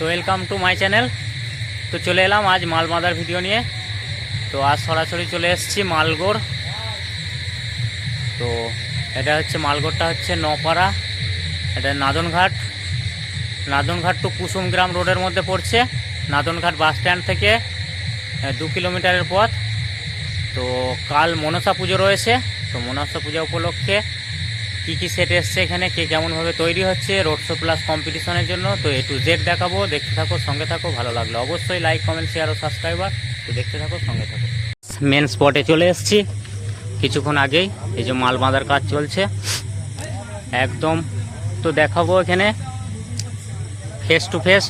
তো welcome to my channel তো চলে এলাম আজ মাল বাঁধার ভিডিও নিয়ে। তো আজ সরাসরি চলে এসেছি মালগোড়। তো এটা হচ্ছে, মালগোড়টা হচ্ছে নপাড়া। এটা নাদনঘাট। নাদনঘাট টু কুসুমগ্রাম রোডের মধ্যে পড়ছে। নাদনঘাট বাস স্ট্যান্ড থেকে দু কিলোমিটারের পথ। তো কাল মনসা পুজো রয়েছে। তো মনসা পূজা উপলক্ষে কী কী সেট এসছে এখানে, কে কেমনভাবে তৈরি হচ্ছে রোড শো প্লাস কম্পিটিশনের জন্য, তো এ টু জেড দেখাবো, দেখতে থাকো, সঙ্গে থাকো, ভালো লাগল। অবশ্যই লাইক কমেন্ট শেয়ার ও সাবস্ক্রাইবার তো দেখতে থাকো, সঙ্গে থাকো। মেন স্পটে চলে এসেছি। কিছুক্ষণ আগেই, এই যে মাল বাঁধার কাজ চলছে। একদম, তো দেখাবো এখানে। ফেস টু ফেস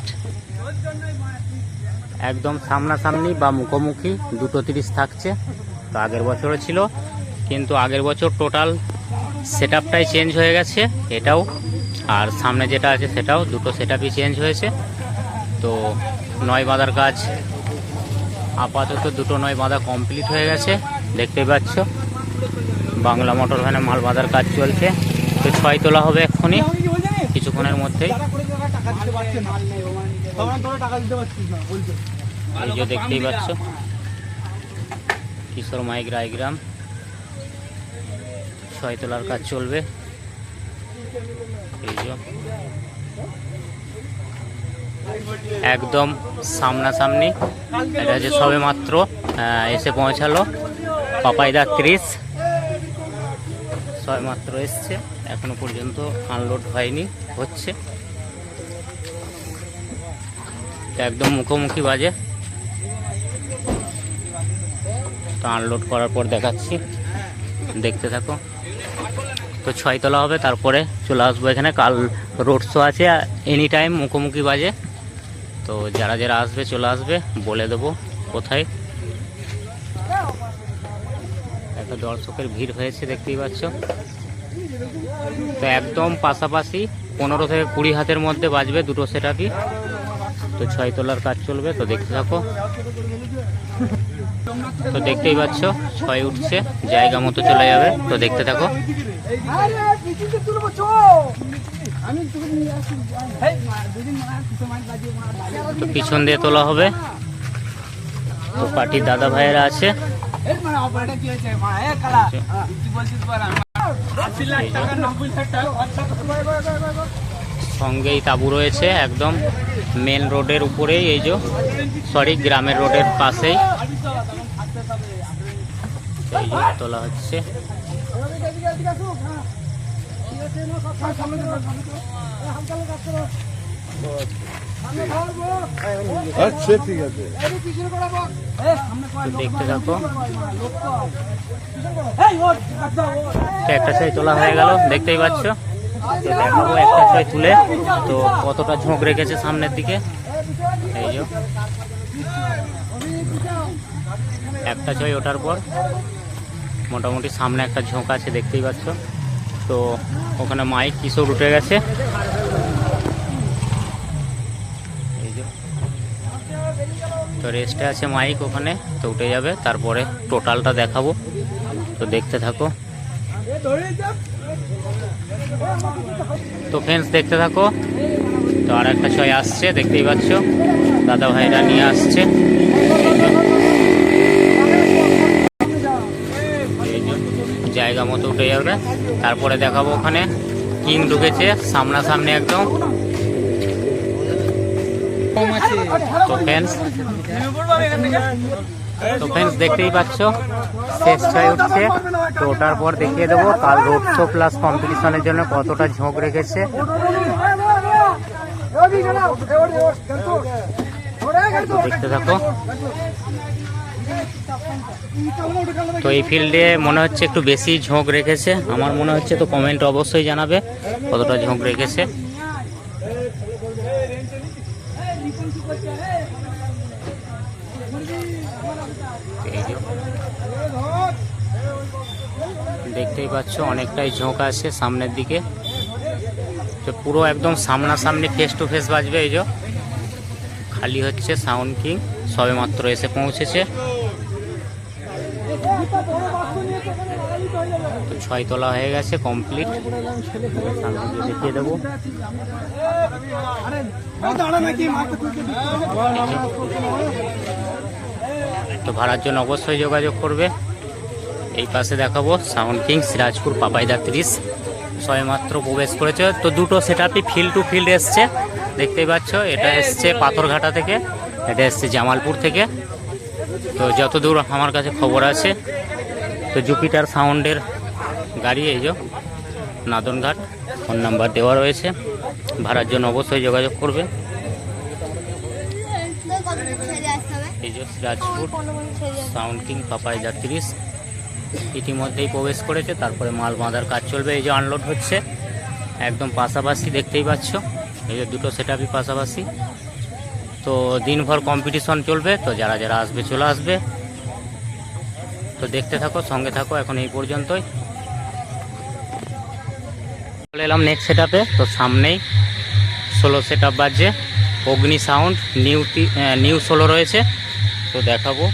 একদম সামনাসামনি বা মুখোমুখি, দুটো তিরিশ থাকছে। তো আগের বছরও ছিল, কিন্তু আগের বছর টোটাল সেট আপটাই চেঞ্জ হয়ে গেছে, এটাও। আর সামনে যেটা আছে সেটাও, দুটো সেট চেঞ্জ হয়েছে। তো নয় বাঁধার কাজ, আপাতত দুটো নয় বাঁধা কমপ্লিট হয়ে গেছে দেখতেই পাচ্ছ। বাংলা মোটর ভ্যানে মাল বাঁধার কাজ চলছে। তো ছয় তোলা হবে এক্ষুনি, কিছুক্ষণের মধ্যেই। এই যে দেখতেই পাচ্ছ, কিশোর মাইক রায়গ্রাম। ছয় তোলার কাজ চলবে। যে। একদম সামনাসামনি। এটা হচ্ছে সবে মাত্র এসে পৌঁছালো। পাপাইদা ত্রিশ। সবে মাত্র এসছে। এখনও পর্যন্ত আনলোড হয়নি, হচ্ছে। একদম মুখোমুখি বাজে। তো আনলোড করার পর দেখাচ্ছি। দেখতে থাকো। তো ছয়তলা হবে, তারপরে চলে আসব এখানে। কাল রোড শো আছে এনি টাইম মুখোমুখি বাজে। তো যারা যারা আসবে, চলে আসবে, বলে দেবো কোথায়। একটা দর্শকের ভিড় হয়েছে, দেখতেই পাচ্ছ। তো একদম পাশাপাশি পনেরো থেকে কুড়ি হাতের মধ্যে বাজবে দুটো সেটাপি তো ছয় তোলার কাজ চলবে, তো দেখতে থাকো। তো দেখতেই পাচ্ছ, ছয় উঠছে, জায়গা মতো চলে যাবে, তো দেখতে থাকো। তো পিছন দিয়ে তোলা হবে। তো পার্টির দাদা ভাইয়েরা আছে। সঙ্গেই তাঁবু রয়েছে, একদম। মেন রোডের উপরেই এই যে সরি গ্রামের রোডের পাশেই। এই যে তোলা হচ্ছে। আচ্ছা ঠিক আছে। দেখতে থাকো। একটা ছয় তোলা হয়ে গেল দেখতেই পাচ্ছ। একটা ছয় তুলে, তো কতটা ঝোঁক রেখেছে সামনের দিকে। এই যে। একটা ছয় ওঠার পর, মোটামুটি সামনে একটা ঝোঁক আছে, দেখতেই পাচ্ছ। তো ওখানে মাইক, কিশোর উঠে গেছে। তো রেস্টে আছে মাইক ওখানে, তো উঠে যাবে। তারপরে টোটালটা দেখাবো। তো দেখতে থাকো। তো ফ্রেন্ডস দেখতে থাকো। তো আর একটা ছয় আসছে, দেখতেই পাচ্ছ। দাদা ভাইরা নিয়ে আসছে। জায়গা মতো উঠে যাবে। তারপরে দেখাবো ওখানে। কিং ঢুকেছে, সামনাসামনি একদম। তো ফ্রেন্ডস তো ফ্রেন্ডস দেখতেই পাচ্ছ, শেষ ছয় উঠছে। তো ওটার পর দেখিয়ে দেবো, কাল রোড শো প্লাস কম্পিটিশনের জন্য কতটা ঝোঁক রেখেছে। দেখতে থাকো। তো এই ফিল্ডে মনে হচ্ছে একটু বেশি ঝোঁক রেখেছে। আমার মনে হচ্ছে তো কমেন্ট অবশ্যই জানাবে, কতটা ঝোঁক রেখেছে। দেখতেই পাচ্ছ, অনেকটাই ঝোঁক আছে সামনের দিকে। তো পুরো একদম সামনাসামনি ফেস টু ফেস বাজবে এই যে। খালি হচ্ছে সাউন্ড কিং সবে মাত্র এসে পৌঁছেছে। তো ছয় তোলা হয়ে গেছে কমপ্লিট দেখিয়ে দেবো। তো ভাড়ার জন্য অবশ্যই যোগাযোগ করবে। এই পাশে দেখাবো সাউন্ড কিং সিরাজপুর পাপাইদা ত্রিশ। সবেমাত্র প্রবেশ করেছে। তো দুটো সেট ফিল্ড টু ফিল্ড এসছে। দেখতেই পাচ্ছ, এটা এসছে পাথরঘাটা থেকে, এটা এসছে জামালপুর থেকে। তো যতদূর আমার কাছে খবর আছে, তো জুপিটার সাউন্ডের গাড়ি এই যে, নাদনঘাট, ফোন নাম্বার দেওয়া রয়েছে। ভাড়ার জন্য অবশ্যই যোগাযোগ করবে। এই যে সিরাজপুর সাউন্ড কিং পাপাই যাত্রিশ ইতিমধ্যেই প্রবেশ করেছে, তারপরে মাল বাঁধার কাজ চলবে, এই যে আনলোড হচ্ছে। একদম পাশাপাশি দেখতেই পাচ্ছ, এই যে দুটো সেট আপই পাশাপাশি। তো দিনভর কম্পিটিশন চলবে, তো যারা যারা আসবে চলে আসবে। তো দেখতে থাকো, সঙ্গে থাকো, এখন এই পর্যন্তই। চলে এলাম নেক্সট সেট তো সামনেই ষোলো সেট আপ বাজছে। অগ্নি সাউন্ড নিউ নিউ ষোলো রয়েছে। তো দেখাবো।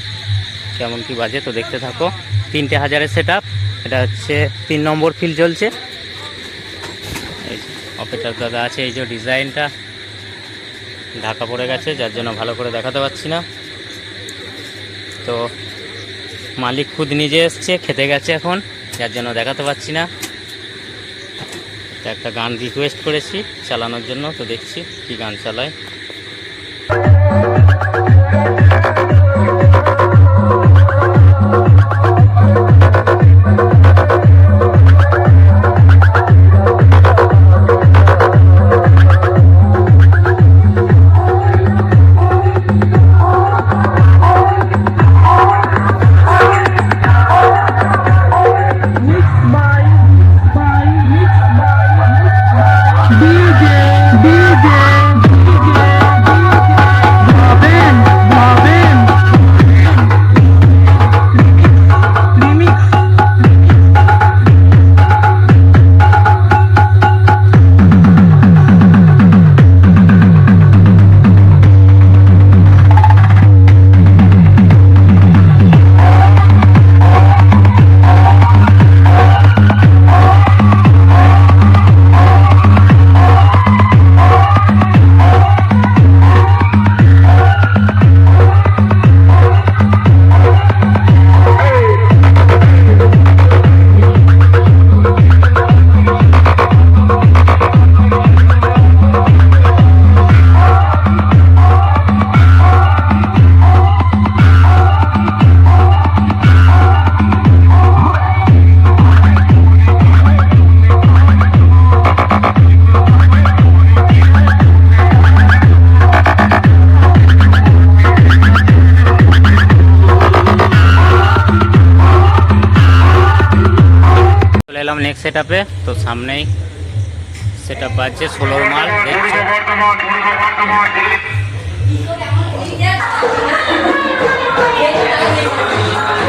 কেমন কি বাজে, তো দেখতে থাকো। তিনটে হাজারের সেট এটা হচ্ছে তিন নম্বর ফিল চলছে। এই অপেটার দাদা আছে, এই যে ডিজাইনটা। ঢাকা পড়ে গেছে, যার জন্য ভালো করে দেখাতে পাচ্ছি না। তো মালিক খুদ নিজে এসছে, খেতে গেছে এখন, যার জন্য দেখাতে পাচ্ছি না। একটা গান রিকোয়েস্ট করেছি, চালানোর জন্য, তো দেখছি কি গান চালায়। চলে এলাম নেক্সট সেট তো সামনেই সেট আপ বাজছে ষোলোর মাল দেখছ। তো